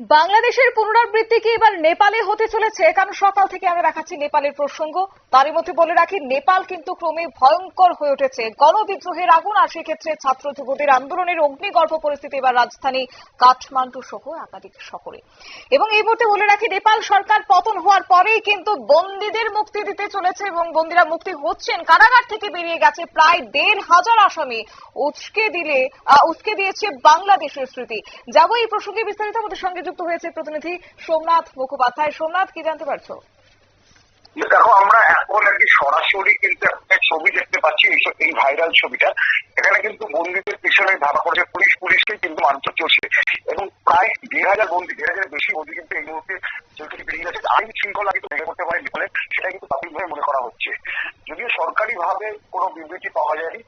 বাংলাদেশের পুনরাবৃত্তি কি এবার নেপালে হতে চলেছে? কারণ সকাল থেকে আমরা দেখাচ্ছি নেপালের প্রসঙ্গ। তারই মধ্যে বলে রাখি, নেপাল কিন্তু ক্রমে ভয়ঙ্কর হয়ে উঠেছে। গণবিদ্রোহের আগুন, আর সেক্ষেত্রে ছাত্র যুবদের আন্দোলনের অগ্নিগর্ভ পরিস্থিতি এবার রাজধানী কাঠমান্ডু সহ একাধিক শহরে। এবং এই মুহূর্তে বলে রাখি, নেপাল সরকার পতন হওয়ার পরেই কিন্তু বন্দীদের মুক্তি দিতে চলেছে এবং বন্দীরা মুক্তি হচ্ছেন। কারাগার থেকে বেরিয়ে গেছে প্রায় দেড় হাজার আসামি। উচকে দিলে উচকে দিয়েছে বাংলাদেশের স্মৃতি। যাব এই প্রসঙ্গে বিস্তারিত। আমাদের সঙ্গে যুক্ত হয়েছে প্রতিনিধি সোমনাথ মুখোপাধ্যায়। সোমনাথ, কি জানতে পারছ? দেখো, আমরা এখন আর কি সরাসরি কিন্তু একটা ছবি দেখতে পাচ্ছি এইসব এই ভাইরাল ছবিটা। এখানে কিন্তু বন্দীদের পিছনে ধারা করেছে পুলিশ। পুলিশকে কিন্তু মারধর চলছে। এবং প্রায় দেড় হাজার বন্দী, দেড় হাজারের বেশি বন্দী কিন্তু এই মুহূর্তে জেল বেরিয়ে গেছে আইন শৃঙ্খলা কিন্তু ভেঙে করতে পারে নেপালে সেটা কিন্তু প্রাথমিকভাবে মনে করা হচ্ছে। যদিও সরকারি ভাবে কোনো বিবৃতি পাওয়া যায়নি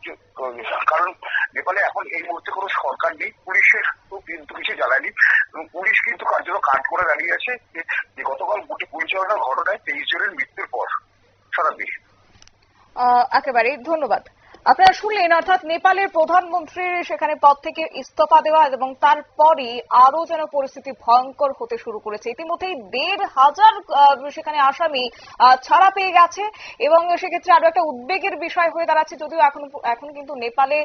কারণ নেপালে এখন এই মুহূর্তে কোনো সরকার নেই। পুলিশের এবং পুলিশ কিন্তু কার্যত কাজ করে দাঁড়িয়ে আছে যে গতকাল গুটি পরিচালনার ঘটনায় তেইশ জনের মৃত্যুর পর সারা দেশ। আহ, একেবারে ধন্যবাদ। আপনারা শুনলেন অর্থাৎ নেপালের প্রধানমন্ত্রীর সেখানে পদ থেকে ইস্তফা দেওয়া এবং তারপরই আরও যেন পরিস্থিতি ভয়ঙ্কর হতে শুরু করেছে। ইতিমধ্যেই দেড় হাজার সেখানে আসামি ছাড়া পেয়ে গেছে এবং সেক্ষেত্রে আরও একটা উদ্বেগের বিষয় হয়ে দাঁড়াচ্ছে যদিও এখন এখন কিন্তু নেপালে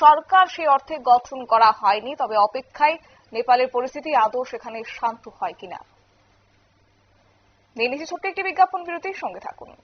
সরকার সেই অর্থে গঠন করা হয়নি তবে অপেক্ষায় নেপালের পরিস্থিতি আদৌ সেখানে শান্ত হয় কিনা? নিয়ে নিচ্ছি ছোট্ট একটি বিজ্ঞাপন বিরতির সঙ্গে থাকুন।